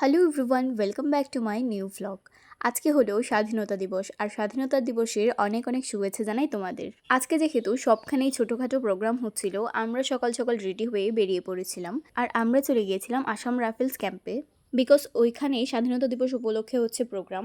Hello everyone welcome back to my new vlog আজকে হলো স্বাধীনতা দিবস, আর স্বাধীনতা দিবসের অনেক অনেক শুভেচ্ছা জানাই তোমাদের। আজকে যেহেতু সবখানেই ছোটোখাটো প্রোগ্রাম হচ্ছিল, আমরা সকাল সকাল রেডি হয়ে বেরিয়ে পড়েছিলাম, আর আমরা চলে গিয়েছিলাম আসাম রাইফেলস ক্যাম্পে বিকজ ওইখানে স্বাধীনতা দিবস উপলক্ষে হচ্ছে প্রোগ্রাম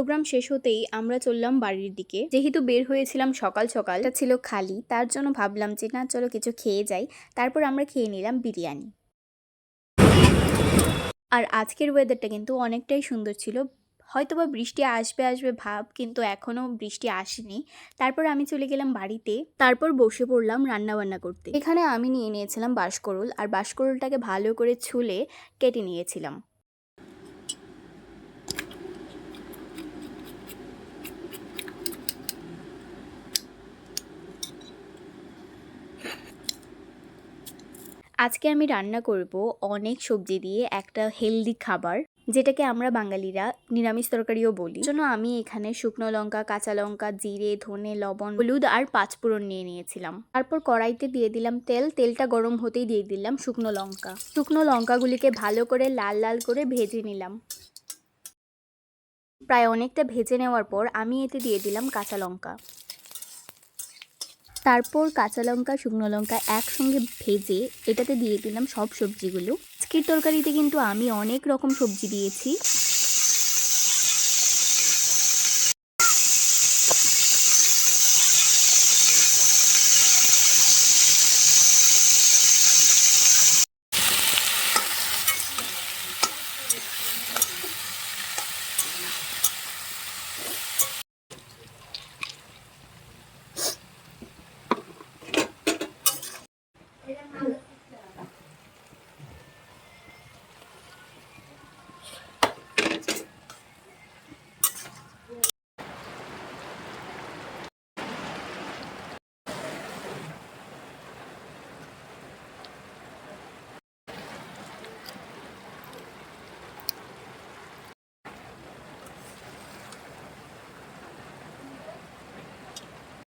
প্রোগ্রাম শেষ হতেই আমরা চললাম বাড়ির দিকে। যেহেতু বের হয়েছিলাম সকাল সকাল ছিল খালি, তার জন্য ভাবলাম যে না, চলো কিছু খেয়ে যাই। তারপর আমরা খেয়ে নিলাম বিরিয়ানি। আর আজকের ওয়েদারটা কিন্তু অনেকটাই সুন্দর ছিল। হয়তো বা বৃষ্টি আসবে আসবে ভাব, কিন্তু এখনও বৃষ্টি আসেনি। তারপর আমি চলে গেলাম বাড়িতে। তারপর বসে পড়লাম রান্না বান্না করতে। এখানে আমি নিয়ে নিয়েছিলাম বাঁশকরুল, আর বাঁশকরুলটাকে ভালো করে ছুলে কেটে নিয়েছিলাম। আজকে আমি রান্না করব অনেক সবজি দিয়ে একটা হেলদি খাবার, যেটাকে আমরা বাঙালিরা নিরামিষ তরকারিও বলি। জন্য আমি এখানে শুকনো লঙ্কা, কাঁচা লঙ্কা, জিরে, ধনে, লবণ, হলুদ আর পাঁচফোড়ন নিয়ে নিয়েছিলাম। তারপর কড়াইতে দিয়ে দিলাম তেল। তেলটা গরম হতেই দিয়ে দিলাম শুকনো লঙ্কা। শুকনো লঙ্কাগুলিকে ভালো করে লাল লাল করে ভেজে নিলাম। প্রায় অনেকটা ভেজে নেওয়ার পর আমি এতে দিয়ে দিলাম কাঁচা লঙ্কা। তারপর কাঁচা লঙ্কা, শুকনো লঙ্কা একসঙ্গে ভেজে এটাতে দিয়ে দিলাম সব সবজিগুলো। আজকের তরকারিতে কিন্তু আমি অনেক রকম সবজি দিয়েছি।